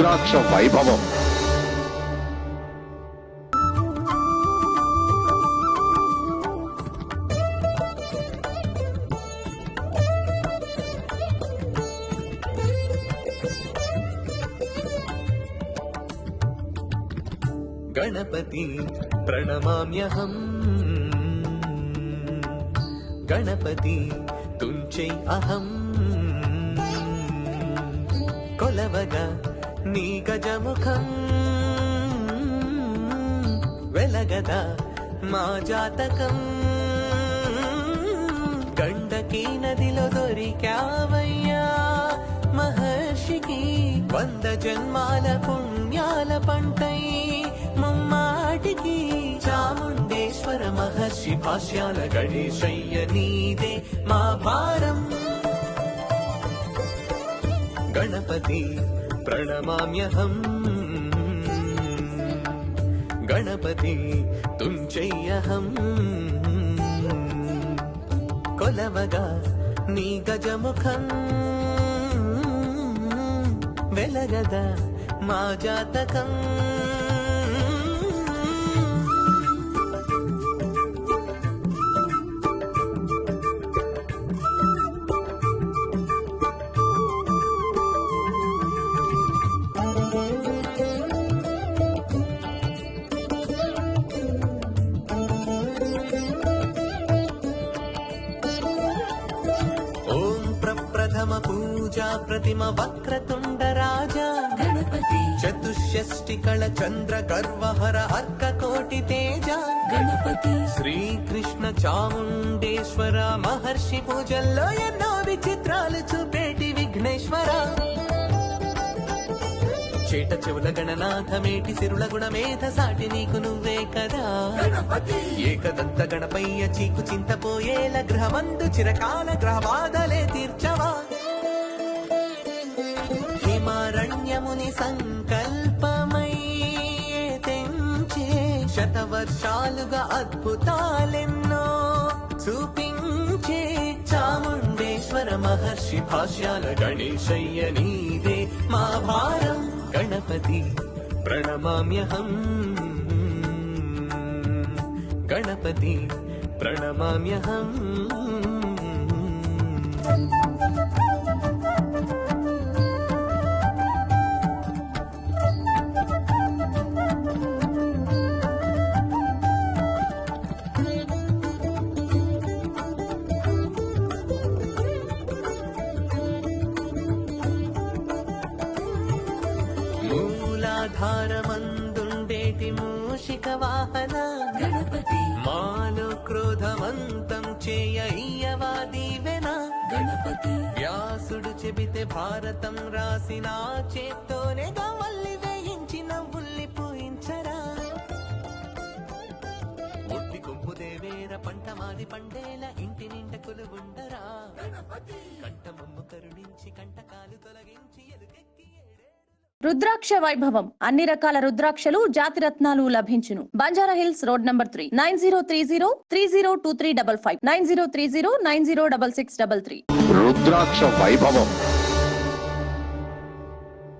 రుద్రాక్ష వైభవం. గణపతి ప్రణమామ్యహం. గణపతి తుంచై అహం. కొలవగా నీ గజముఖం వెలగదా మా జాతకం? గండకీ నదిలో దొరికావయ్యా మహర్షికి వంద జన్మాల పుణ్యాల పంటై ముమ్మాటికి చాముండేశ్వర మహర్షి భాష్యాల గణేశయ్య నీదే మా భారం. గణపతి ప్రణమామ్యహం. గణపతి తుంచయ్యహం. కొలవగా నీ గజముఖం. వెలగద మా జాతకం. ప్రప్రథమ పూజా ప్రతిమ వక్రతుండ రాజా. గణపతి. చతుష్షష్టి కళ చంద్ర గర్వహర అర్క కోటి తేజ. గణపతి. శ్రీకృష్ణ చాముండేశ్వర మహర్షి పూజల్లో ఎన్నో విచిత్రాలు చూపేటి విఘ్నేశ్వర. చేట చెవుల గణనాథ మేటి సిరుల గుణమేధ సాటి నీకు నువ్వే కదా. ఏకదంత గణపయ్య చీకు చింతపోయేల గ్రహమందు చిరకాల గ్రహబాధలే తీర్చవా. సంకల్పమై తెంచే శతవర్షాలుగా అద్భుతాలెన్నో చూపించే చాముండేశ్వర మహర్షి భాష్యాల గణేశయ్య నీదే మా భారం గణపతి ప్రణమామ్యహం. గణపతి ప్రణమామ్యహం. మూలాధారమందుండేటి మూషిక వాహన గణపతి. మాలో క్రోధమంతం చేయయ్యవా దీవెన గణపతి. వ్యాసుడు చెబితే భారతం రాసిన చేత్తోనే గవల్లి వేయించి నవ్వుల్ని పూయించరా. ఒట్టి కొమ్ము దేవేర పంట మాది పండేల ఇంటి నిండ కొలువుండరా. కంఠమమ్ము రుద్రాక్ష వైభవం. అన్ని రకాల రుద్రాక్షలు జాతి రత్నాలు లభించును. Banjara hills road number three. Nine zero three zero three zero two three double five. Nine zero three zero nine zero double six double three. రుద్రాక్ష వైభవం.